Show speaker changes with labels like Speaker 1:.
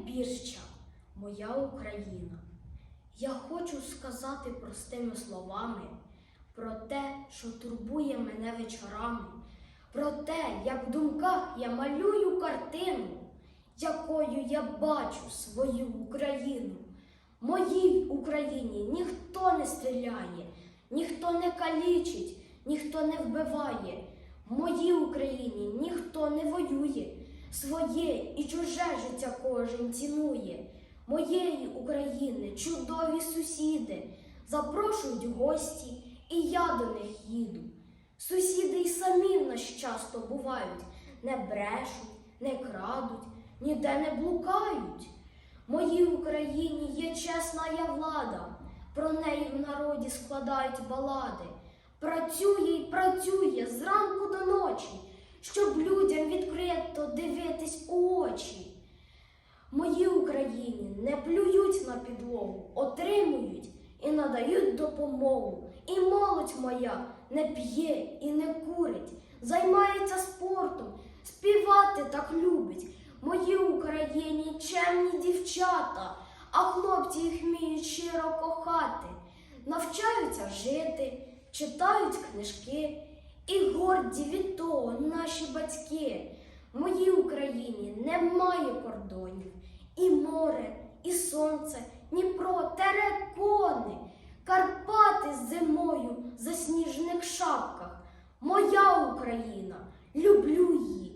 Speaker 1: найбільша моя Україна. Я хочу сказати простими словами про те, що турбує мене вечорами, про те, як в думках я малюю картину, якою я бачу свою Україну. Моїй Україні ніхто не стріляє, ніхто не калічить, ніхто не вбиває. В моїй Україні ніхто не воює, своє і чуже життя кожен цінує. Моєї України чудові сусіди запрошують гості, і я до них їду. Сусіди й самі в нас часто бувають, не брешуть, не крадуть, ніде не блукають. Моїй Україні є чесна я влада, про неї в народі складають балади. Працює й працює зранку до ночі, на підлогу, отримують і надають допомогу. І молодь моя не п'є і не курить, займається спортом, співати так любить. В моїй Україні чемні дівчата, а хлопці їх вміють щиро кохати, навчаються жити, читають книжки, і горді від того наші батьки. Моїй Україні немає кордонів, і море, і сонце, Дніпро, терекони, Карпати з зимою засніжених шапках. Моя Україна, люблю її.